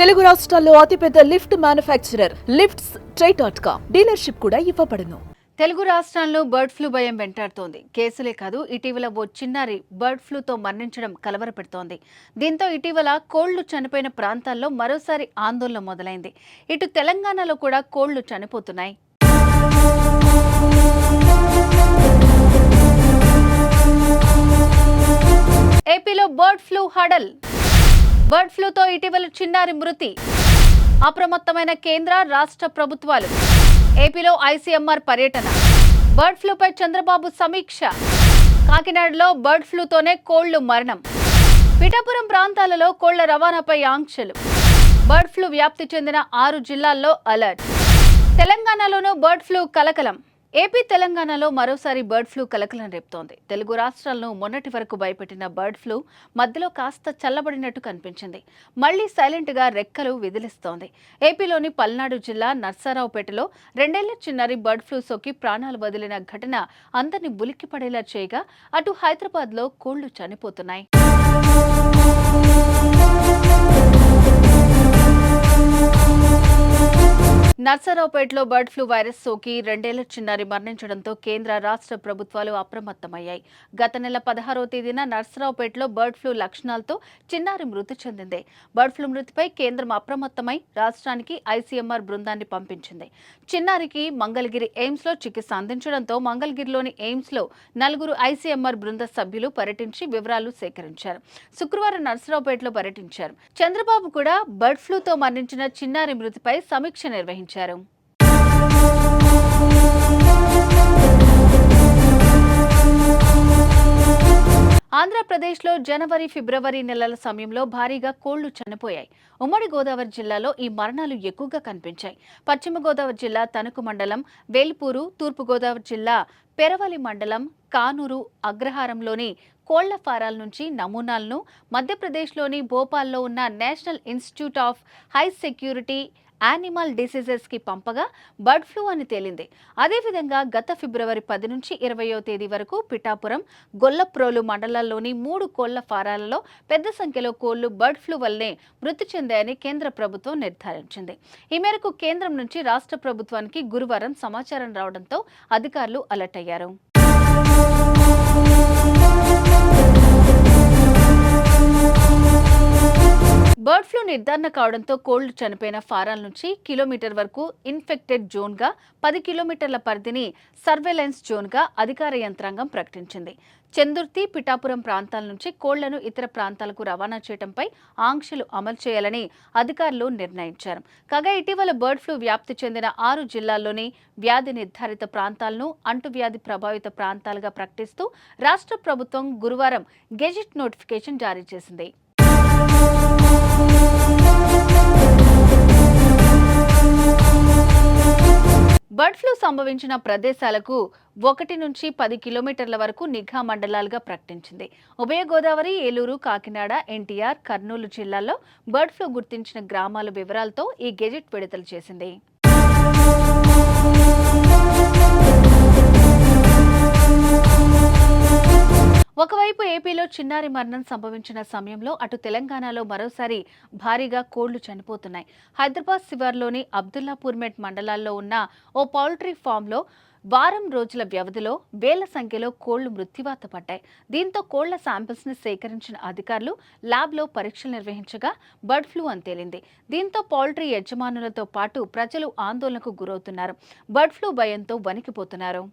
తెలుగు రాష్ట్రాల్లో అతిపెద్ద lift manufacturer lifts try dot com dealership కూడా ఇవ్వబడును. తెలుగు రాష్ట్రాల్లో బర్డ్ ఫ్లూ భయం వెంటాడుతోంది. కేసులే కాదు ఇటీవల ఓ చిన్నారి బర్డ్ ఫ్లూతో మరణించడం కలవరపెడుతోంది. దీంతో ఇటీవల కోళ్ళు చనిపోయిన ప్రాంతాల్లో మరోసారి ఆందోళన మొదలైంది. ఇటు తెలంగాణలో కూడా కోళ్ళు చనిపోతున్నాయి. ఏపీలో బర్డ్ ఫ్లూ హడల్ బర్డ్ ఫ్లూతో ఇటీవల చిన్నారి మృతి. అప్రమత్తమైన కేంద్ర రాష్ట్ర ప్రభుత్వాలు. ఏపీలో ఐసీఎంఆర్ పర్యటన. బర్డ్ ఫ్లూపై చంద్రబాబు సమీక్ష. కాకినాడలో బర్డ్ ఫ్లూతోనే కోళ్ళు మరణం. పిఠాపురం ప్రాంతాలలో కోళ్ళ రవాణాపై ఆంక్షలు. బర్డ్ ఫ్లూ వ్యాప్తి చెందిన ఆరు జిల్లాల్లో అలర్ట్. తెలంగాణలోనూ బర్డ్ ఫ్లూ కలకలం. ఏపీ తెలంగాణలో మరోసారి బర్డ్ ఫ్లూ కలకలం రేపుతోంది. తెలుగు రాష్ట్రాలను మొన్నటి వరకు భయపెట్టిన బర్డ్ ఫ్లూ మధ్యలో కాస్త చల్లబడినట్టు కనిపించింది. మళ్ళీ సైలెంట్గా రెక్కలు విదిలిస్తోంది. ఏపీలోని పల్నాడు జిల్లా నర్సారావుపేటలో రెండేళ్ళ చిన్నారి బర్డ్ ఫ్లూ సోకి ప్రాణాలు వదిలిన ఘటన అందరినీ ఉలిక్కిపడేలా చేయగా అటు హైదరాబాద్లో కోళ్ళు చనిపోతున్నాయి. నర్సరావుపేటలో బర్డ్ ఫ్లూ వైరస్ సోకి రెండేళ్ళ చిన్నారి మరణించడంతో కేంద్ర రాష్ట్ర ప్రభుత్వాలు అప్రమత్తమయ్యాయి. గత నెల పదహారో తేదీన నర్సరావుపేటలో బర్డ్ ఫ్లూ లక్షణాలతో చిన్నారి మృతి చెందింది. బర్డ్ ఫ్లూ మృతిపై కేంద్రం అప్రమత్తమై రాష్ట్రానికి ఐసీఎంఆర్ బృందాన్ని పంపించింది. చిన్నారికి మంగళగిరి ఎయిమ్స్లో చికిత్స అందించడంతో మంగళగిరిలోని ఎయిమ్స్లో నలుగురు ఐసీఎంఆర్ బృంద సభ్యులు పర్యటించి వివరాలు సేకరించారు. శుక్రవారం నర్సరావుపేటలో పర్యటించారు. చంద్రబాబు కూడా బర్డ్ ఫ్లూతో మరణించిన చిన్నారి మృతిపై సమీక్ష నిర్వహించారు. ఆంధ్రప్రదేశ్లో జనవరి ఫిబ్రవరి నెలల సమయంలో భారీగా కోళ్ళు చనిపోయాయి. ఉమ్మడి గోదావరి జిల్లాలో ఈ మరణాలు ఎక్కువగా కనిపించాయి. పశ్చిమ గోదావరి జిల్లా తణుకు మండలం వేల్పూరు తూర్పు గోదావరి జిల్లా పెరవలి మండలం కానూరు అగ్రహారంలోని కోళ్ళ ఫారాల నుంచి నమూనాలను మధ్యప్రదేశ్లోని భోపాల్లో ఉన్న national institute of high security animal డిసీజెస్కి పంపగా బర్డ్ ఫ్లూ అని తేలింది. అదేవిధంగా గత ఫిబ్రవరి పది నుంచి ఇరవయో తేదీ వరకు పిఠాపురం గొల్లప్రోలు మండలాల్లోని మూడు కోళ్ళ ఫారాలలో పెద్ద సంఖ్యలో కోళ్ళు బర్డ్ ఫ్లూ వల్లనే మృతి చెందాయని కేంద్ర ప్రభుత్వం నిర్ధారించింది. ఈ మేరకు కేంద్రం నుంచి రాష్ట్ర ప్రభుత్వానికి గురువారం సమాచారం రావడంతో అధికారులు అలర్ట్ అయ్యారు. బర్డ్ ఫ్లూ నిర్ధారణ కావడంతో కోళ్ళు చనిపోయిన ఫారాల నుంచి కిలోమీటర్ వరకు ఇన్ఫెక్టెడ్ జోన్గా పది కిలోమీటర్ల పరిధిని సర్వేలెన్స్ జోన్గా అధికార యంత్రాంగం ప్రకటించింది. చందుర్తి పిఠాపురం ప్రాంతాల నుంచి కోళ్ళను ఇతర ప్రాంతాలకు రవాణా చేయడంపై ఆంక్షలు అమలు చేయాలని అధికారులు నిర్ణయించారు. కాగా ఇటీవల బర్డ్ ఫ్లూ వ్యాప్తి చెందిన ఆరు జిల్లాల్లోని వ్యాధి నిర్ధారిత ప్రాంతాలను అంటువ్యాధి ప్రభావిత ప్రాంతాలుగా ప్రకటిస్తూ రాష్ట్ర ప్రభుత్వం గురువారం గెజిట్ నోటిఫికేషన్ జారీ చేసింది. సంభవించిన ప్రదేశాలకు ఒకటి నుంచి పది కిలోమీటర్ల వరకు నిఘా మండలాలుగా ప్రకటించింది. ఉభయ గోదావరి ఏలూరు కాకినాడ ఎన్టీఆర్ కర్నూలు జిల్లాల్లో బర్డ్ ఫ్లూ గుర్తించిన గ్రామాల వివరాలతో ఈ గెజెట్ విడుదల చేసింది. ఒకవైపు ఏపీలో చిన్నారి మరణం సంభవించిన సమయంలో అటు తెలంగాణలో మరోసారి భారీగా కోళ్ళు చనిపోతున్నాయి. హైదరాబాద్ శివార్లోని అబ్దుల్లాపూర్మెట్ మండలాల్లో ఉన్న ఓ పౌల్ట్రీ ఫామ్లో వారం రోజుల వ్యవధిలో వేల సంఖ్యలో కోళ్ళు మృత్యువాత పడ్డాయి. దీంతో కోళ్ళ శాంపిల్స్ని సేకరించిన అధికారులు ల్యాబ్లో పరీక్షలు నిర్వహించగా బర్డ్ ఫ్లూ అని తేలింది. దీంతో పౌల్ట్రీ యజమానులతో పాటు ప్రజలు ఆందోళనకు గురవుతున్నారు. బర్డ్ ఫ్లూ భయంతో వణికిపోతున్నారు.